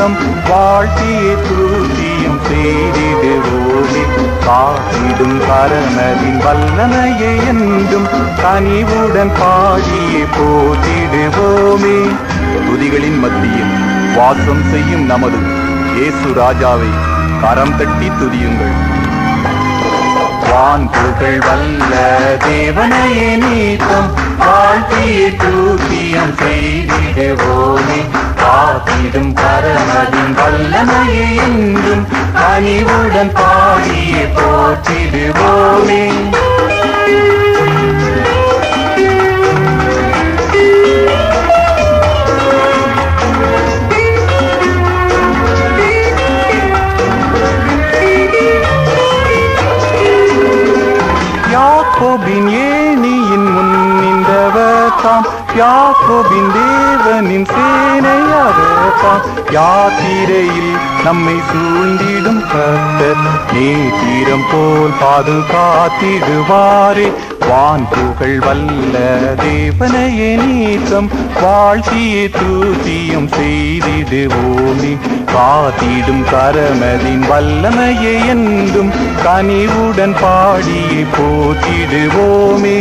நீத்தம் வாழ்த்திய தேடிடு ஓடி காட்டிடும் கரணவின் வல்லனையே என்றும் கனிவுடன் பாடியே போதிடுவோமே. துதிகளின் மத்தியில் வாசம் செய்யும் நமது இயேசு ராஜாவை கரம் தட்டி துதியுங்கள். வான் புகழ் வல்ல தேவனையே நீத்தம் வாழ்த்திய தூக்கியம் செய்திடுவோமே காத்திடும் பரமதின் வல்லமையை என்றும் கனிவுடன் பாடியே போற்றிடுவோமே. யாக்கோபின் தேவனின் சேனையாக யாத்திரையில் நம்மை சூழ்ந்திடும் கர்த்தர் நேத்திரம் போல் பாதுகாத்திடுவாரே. வான் புகழ் வல்ல தேவனையே நீக்கம் வாழ்த்திய தூத்தியும் செய்திடுவோமே. காத்திடும் கரமதின் வல்லமையை என்றும் கனிவுடன் பாடியே போத்திடுவோமே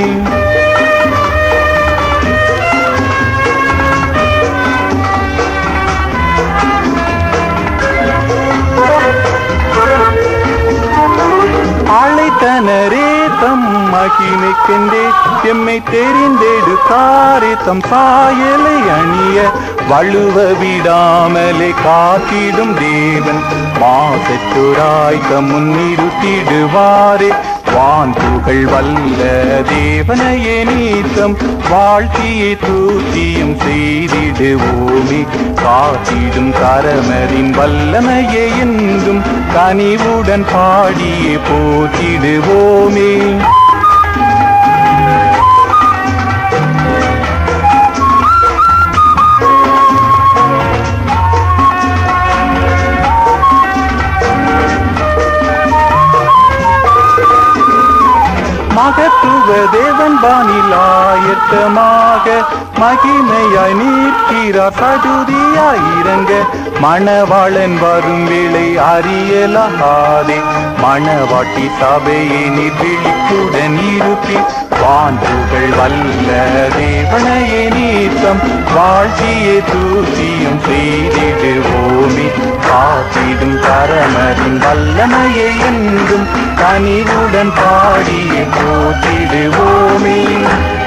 அழைத்தனரே தம் மகிமைக்கென்றே எம்மை தெரிந்தெடுத்தாரே தம் சாயலை அணிய. வழுவ விடாமலே காத்திடும் தேவன். மாசற்றுராய் தம் முன்னிறுத்திடுவாரே வான் புகழ் வல்ல தேவனையே நீத்தம் வாழ்த்தியை தூக்கியும் செய்திடுவோமே காத்திடும் கரமரின் வல்லமையே என்றும் கனிவுடன் பாடியே போற்றிடுவோமே தேவன் பாணில் மகிமையாய் நிற்கிறார். சதுதியாய் இறங்க மணவாளன் வரும் வேளை அறியலாதே மணவாட்டி சபையை நீர் விழிப்புடன் இருப்பி வான்புகள் வல்ல தேவனையே நீத்தம் வாழ்த்தியே தூசியும் செய்திடுவோமே. காத்திடும் கரமரின் வல்லமையை என்றும் கனிவுடன் பாடியே போற்றிடுவோமே. free.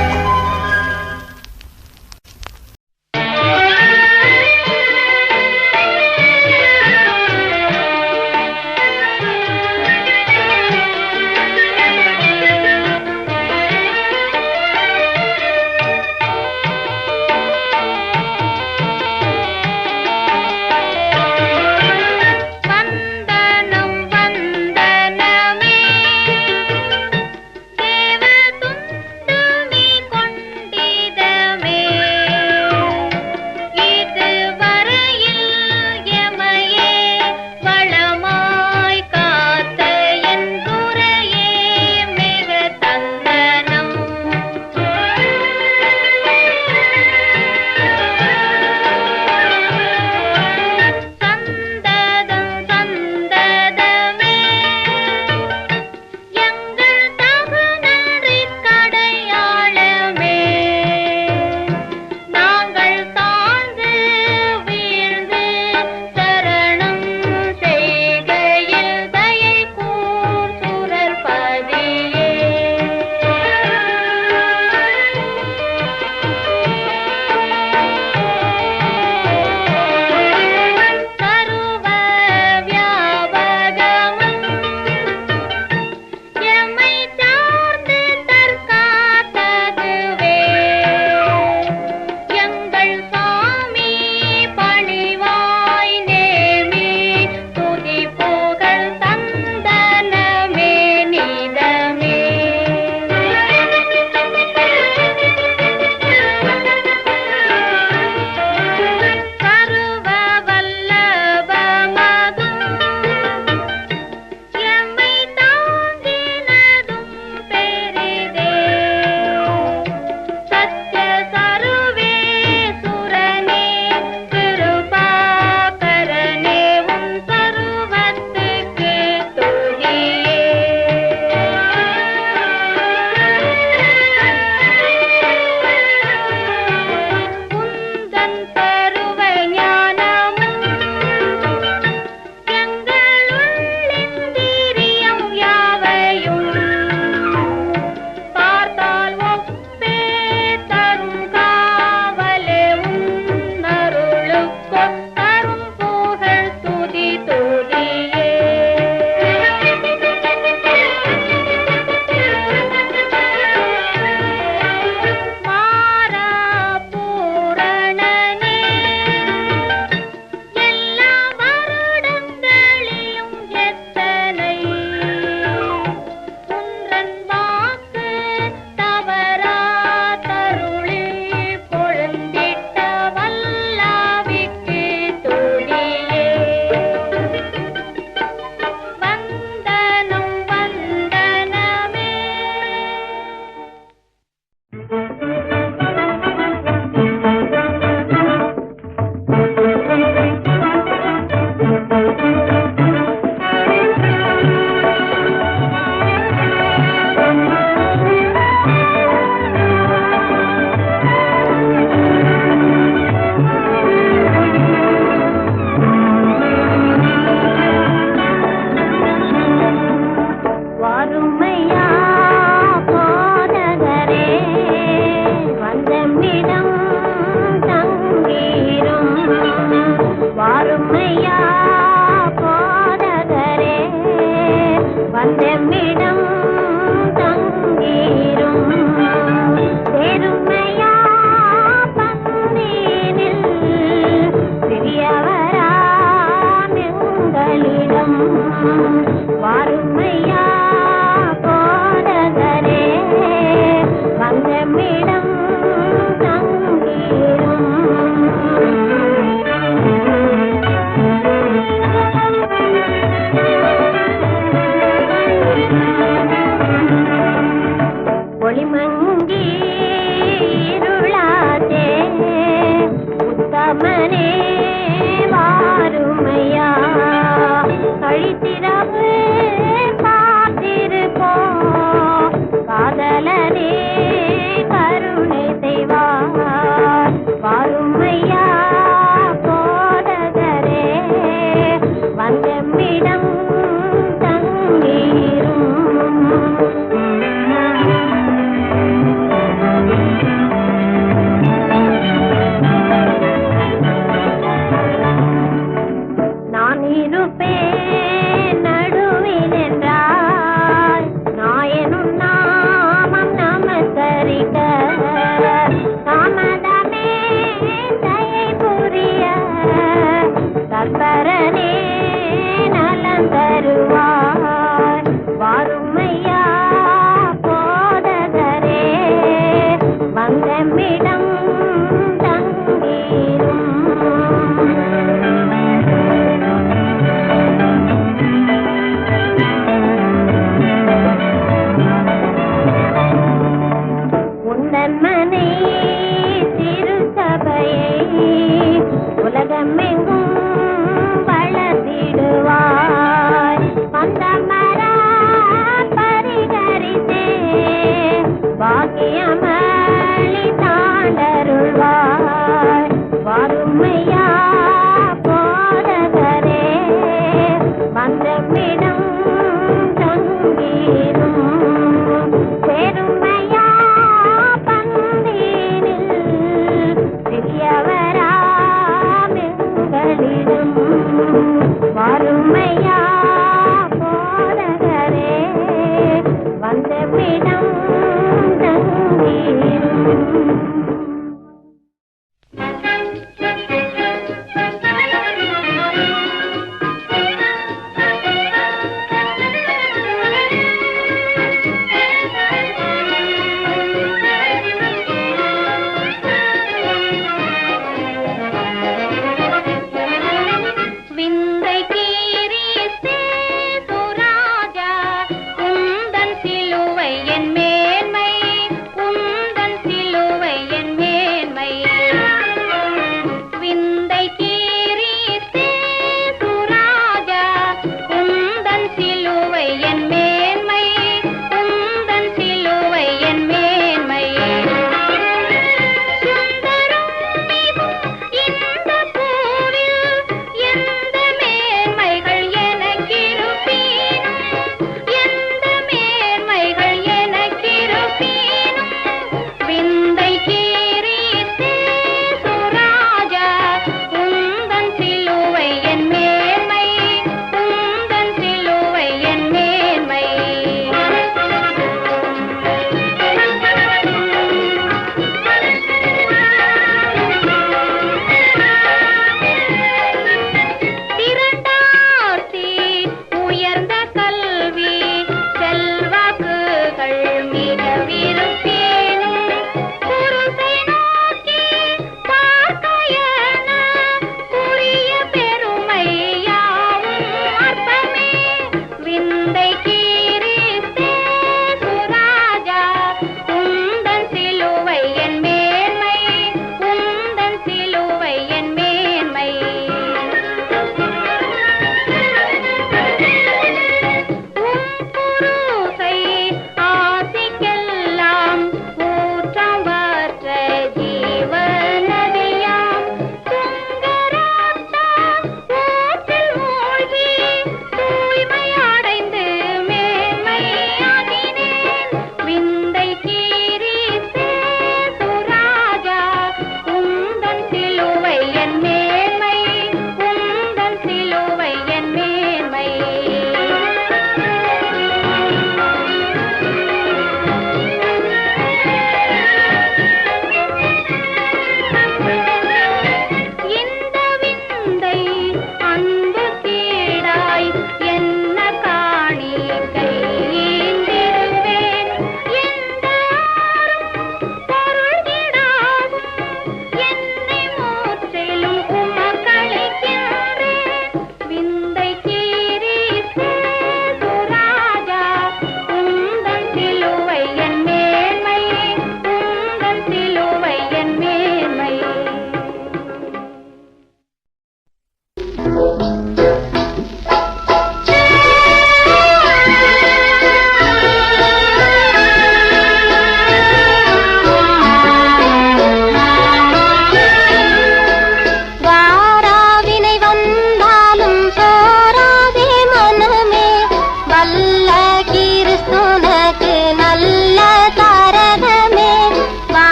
வறுமையா